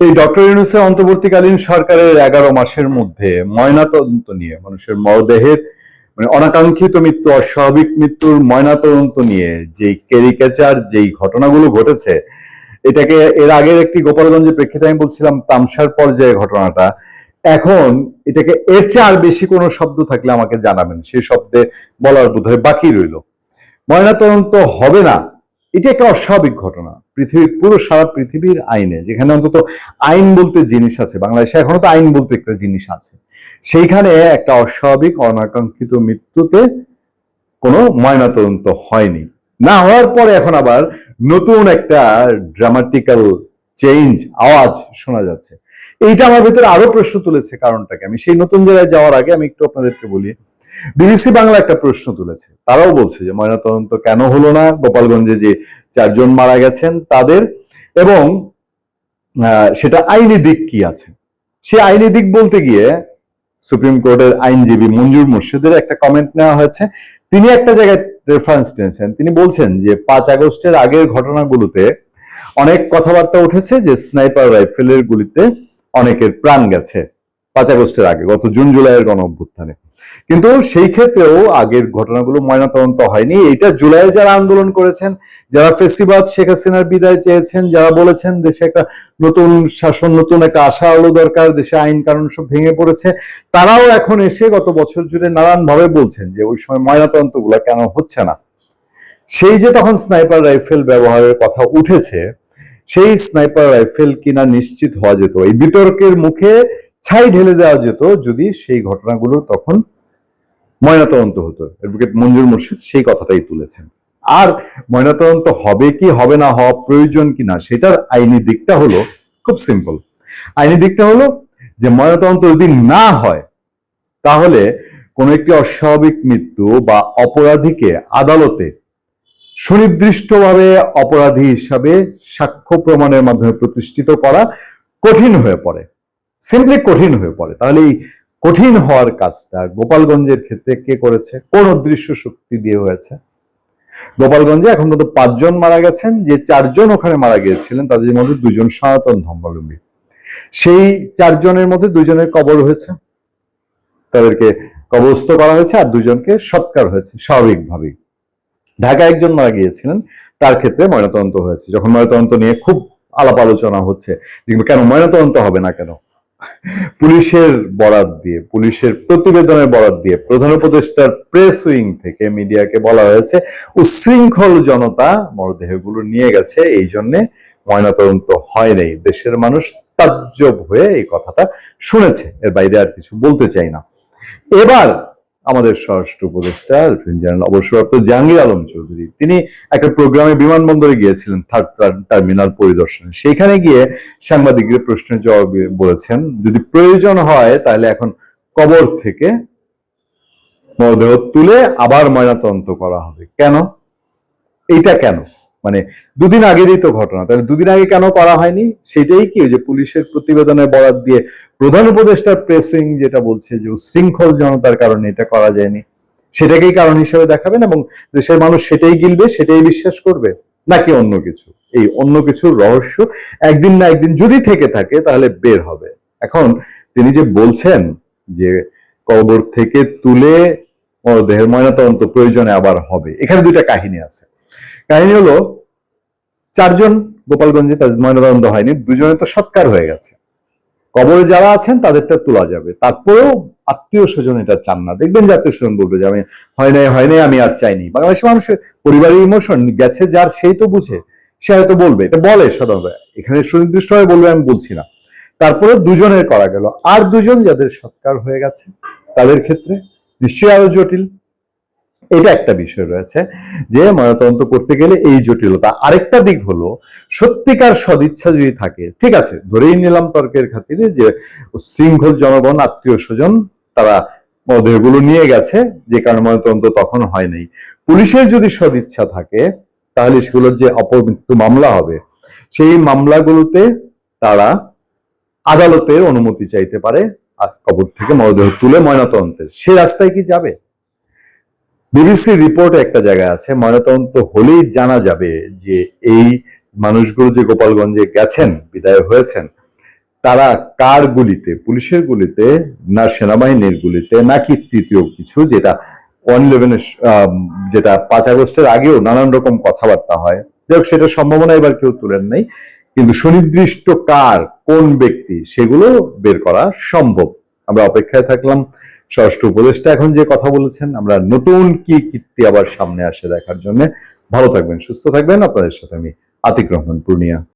এই ডক্টর ইউনুসের অন্তর্বর্তীকালীন সরকারের এগারো মাসের মধ্যে ময়নাতদন্ত নিয়ে, মানুষের মরদেহের মানে অনাকাঙ্ক্ষিত মৃত্যু, অস্বাভাবিক মৃত্যুর ময়নাতদন্ত নিয়ে যেই কেরিকেচার, যেই ঘটনাগুলো ঘটেছে, এটাকে এর আগের একটি গোপালগঞ্জের প্রেক্ষিতে আমি বলছিলাম, তামসার পর্যায়ে ঘটনাটা। এখন এটাকে এর চেয়ে আর বেশি কোনো শব্দ থাকলে আমাকে জানাবেন সেই শব্দে বলার বোধহয় বাকি রইল। ময়নাতদন্ত হবে না, এটা একটা অস্বাভাবিক ঘটনা। পৃথিবীর পুরো সারা পৃথিবীর আইনে, যেখানে অন্তত আইন বলতে জিনিস আছে, বাংলাদেশে এখনও তো আইন বলতে একটা জিনিস আছে, সেইখানে একটা অস্বাভাবিক, অনাকাঙ্ক্ষিত মৃত্যুতে কোনো ময়নাতদন্ত হয়নি। না হওয়ার পরে এখন আবার নতুন একটা ড্রামাটিক্যাল চেঞ্জ আওয়াজ শোনা যাচ্ছে। এইটা আমার ভিতরে আরও প্রশ্ন তুলেছে কারণটাকে। আমি সেই নতুন জায়গায় যাওয়ার আগে আমি একটু আপনাদেরকে বলি বিবিসি বাংলা একটা প্রশ্ন তুলেছে। তারাও বলছে যে ময়নাতদন্ত কেন হলো না? গোপালগঞ্জে যে চারজন মারা গেছেন তাদের এবং সেটা আইনি দিক কি আছে? সে আইনি দিক বলতে গিয়ে সুপ্রিম কোর্টের আইনজীবী মঞ্জুর মুর্শিদের একটা কমেন্ট নেওয়া হয়েছে। তিনি একটা জায়গায় রেফারেন্স নিয়েছেন। তিনি বলছেন যে পাঁচ আগস্টের আগের ঘটনাগুলোতে অনেক কথাবার্তা উঠেছে যে স্নাইপার রাইফেলের গুলিতে অনেকের প্রাণ গেছে। পাঁচ আগস্টের আগে, গত জুন জুলাইয়ের গণ অভ্যুত্থানে কিন্তু সেই ক্ষেত্রেও আগের ঘটনাগুলো ময়নাতদন্ত হয়নি। এটা জুলাইয়ে যারা আন্দোলন করেছেন, যারা ফেসিবাদ শেখ হাসিনার বিদায় চেয়েছেন, যারা বলেছেন দেশে একটা নতুন শাসন, নতুন একটা আশা আলো দরকার, দেশে আইন কানুন সব ভেঙে পড়েছে, তারাও এখন এসে গত বছর জুড়ে নানান ভাবে বলছেন যে ওই সময় ময়নাতদন্তগুলা কেন হচ্ছে না। সেই যে তখন স্নাইপার রাইফেল ব্যবহারের কথা উঠেছে, সেই স্নাইপার রাইফেল কিনা নিশ্চিত হওয়া যেত। এই বিতর্কের মুখে ছাই ঢেলে দেওয়া যেত যদি সেই ঘটনাগুলো তখন ময়নাতদন্ত হতো। অ্যাডভোকেট মঞ্জুর মুর্শিদ সেই কথাটাই তুলেছেন। আর ময়নাতদন্ত হবে কি, হবে না, হওয়া প্রয়োজন কি না, সেটার আইনি দিকটা হলো খুব সিম্পল আইনি দিকটা হলো যে ময়নাতদন্ত যদি না হয়, তাহলে কোনো একটি অস্বাভাবিক মৃত্যু বা অপরাধীকে আদালতে সুনির্দিষ্টভাবে অপরাধী হিসাবে সাক্ষ্য প্রমাণের মাধ্যমে প্রতিষ্ঠিত করা কঠিন হয়ে পড়ে। সিম্পলি কঠিন হয়ে পড়ে। তাহলে এই কঠিন হওয়ার কাজটা গোপালগঞ্জের ক্ষেত্রে কে করেছে? কোন অদৃশ্য শক্তি দিয়ে হয়েছে? গোপালগঞ্জে এখন পর্যন্ত পাঁচজন মারা গেছেন, যে চারজন ওখানে মারা গিয়েছিলেন, তাদের মধ্যে দুজন সনাতন ধর্মাবলম্বী। সেই চারজনের মধ্যে দুজনের কবর হয়েছে, তাদেরকে কবরস্থ করা হয়েছে, আর দুজনকে সৎকার হয়েছে, স্বাভাবিকভাবেই। ঢাকা একজন মারা গিয়েছিলেন, তার ক্ষেত্রে ময়নাতদন্ত হয়েছে। যখন ময়নাতদন্ত নিয়ে খুব আলাপ আলোচনা হচ্ছে কেন ময়নাতদন্ত হবে না কেন? পুলিশের বরাত দিয়ে, পুলিশের প্রতিবেদনের বরাত দিয়ে প্রধান উপদেষ্টার প্রেস উইং থেকে মিডিয়াকে বলা হয়েছে উচ্ছৃঙ্খল জনতা মরদেহগুলো নিয়ে গেছে, এই জন্য ময়নাতদন্ত হয় নাই। দেশের মানুষ তাজ্জব হয়ে এই কথাটা শুনেছে। এর বাইরে আর কিছু বলতে চাই না। এবার আমাদের স্বরাষ্ট্র উপদেষ্টা জেনারেল অবসরপ্রাপ্ত জাহাঙ্গীর আলম চৌধুরী, তিনি একটা প্রোগ্রামে বিমানবন্দরে গিয়েছিলেন থার্ড টার্মিনাল পরিদর্শনে। সেখানে গিয়ে সাংবাদিকদের প্রশ্নের জবাবে বলেছেন, যদি প্রয়োজন হয় তাহলে এখন কবর থেকে মরদেহ তুলে আবার ময়নাতদন্ত করা হবে। কেন? এইটা কেন? মানে দুদিন আগেরই তো ঘটনা। তাহলে দুদিন আগে কেন করা হয়নি? সেটাই কি যে পুলিশের প্রতিবেদনে বরাত দিয়ে প্রধান উপদেষ্টার প্রেসিং যেটা বলছে যে উশৃঙ্খল জনতার কারণে এটা করা যায়নি। সেটাকেই কারণ হিসেবে দেখাবেন এবং দেশের মানুষ সেটাই গিলবে, সেটাই বিশ্বাস করবে? নাকি অন্য কিছু? এই অন্য কিছুর রহস্য একদিন না একদিন যদি থেকে থাকে, তাহলে বের হবে। এখন তিনি যে বলছেন যে কবর থেকে তুলে দেহের ময়নাতদন্ত প্রয়োজনে আবার হবে, এখানে দুইটা কাহিনী আছে। কাহিনী হলো, চারজন গোপালগঞ্জে তাদের ময়নাতদন্ত হয়নি দুজনে তো সৎকার হয়ে গেছে। কবরে যারা আছেন, তাদেরটা তোলা যাবে। তারপরেও আত্মীয় স্বজন এটা চান না। দেখবেন যে আত্মীয় স্বজন বলবে যে, আমি, হয় নাই হয় নাই, আমি আর চাইনি। বাংলাদেশের মানুষের পরিবারের ইমোশন গেছে, যার সেই তো বুঝে। সে হয়তো বলবে, এটা বলে সাধারণত। এখানে সুনির্দিষ্টভাবে বলবে, আমি বলছি না। তারপরে দুজনের করা গেল। আর দুজন যাদের সৎকার হয়ে গেছে, তাদের ক্ষেত্রে নিশ্চয়ই আরও জটিল। এটা একটা বিষয় রয়েছে যে ময়নাতদন্ত করতে গেলে এই জটিলতা। আরেকটা দিক হলো, সত্যিকার সদিচ্ছা যদি থাকে, ঠিক আছে, ধরেই নিলাম তর্কের খাতিরে যে শৃঙ্খল জনগণ, আত্মীয় স্বজন, তারা মরদেহগুলো নিয়ে গেছে, যে কারণে ময়নাতদন্ত তখন হয় নাই। পুলিশের যদি সদিচ্ছা থাকে, তাহলে সেগুলোর যে অপমৃত্যু মামলা হবে, সেই মামলাগুলোতে তারা আদালতের অনুমতি চাইতে পারে কবর থেকে মরদেহ তুলে ময়নাতদন্তের। সে রাস্তায় কি যাবে? বিবিসি রিপোর্টে একটা জায়গায় আছে, ময়নাতদন্ত হলেই জানা যাবে যে এই মানুষগুলো যে গোপালগঞ্জে গেছেন, বিদায় হয়েছেন, তারা কার গুলিতে, পুলিশের গুলিতে না সেনাবাহিনীর গুলিতে, নাকি তৃতীয় কিছু যেটা ওয়ান ইলেভেনের যেটা পাঁচ আগস্টের আগেও নানান রকম কথাবার্তা হয়। যাই হোক সেটা সম্ভাবনা এবার কেউ তুলেন নাই, কিন্তু সুনির্দিষ্ট কার, কোন ব্যক্তি, সেগুলো বের করা সম্ভব আমরা অপেক্ষায় থাকলাম। ষষ্ঠ উপদেশটা এখন যে কথা বলেছেন, আমরা নতুন কি কীর্তি আবার সামনে আসে দেখার জন্য। ভালো থাকবেন, সুস্থ থাকবেন। আপনাদের সাথে আমি আতিক রহমান, পূর্ণিয়া।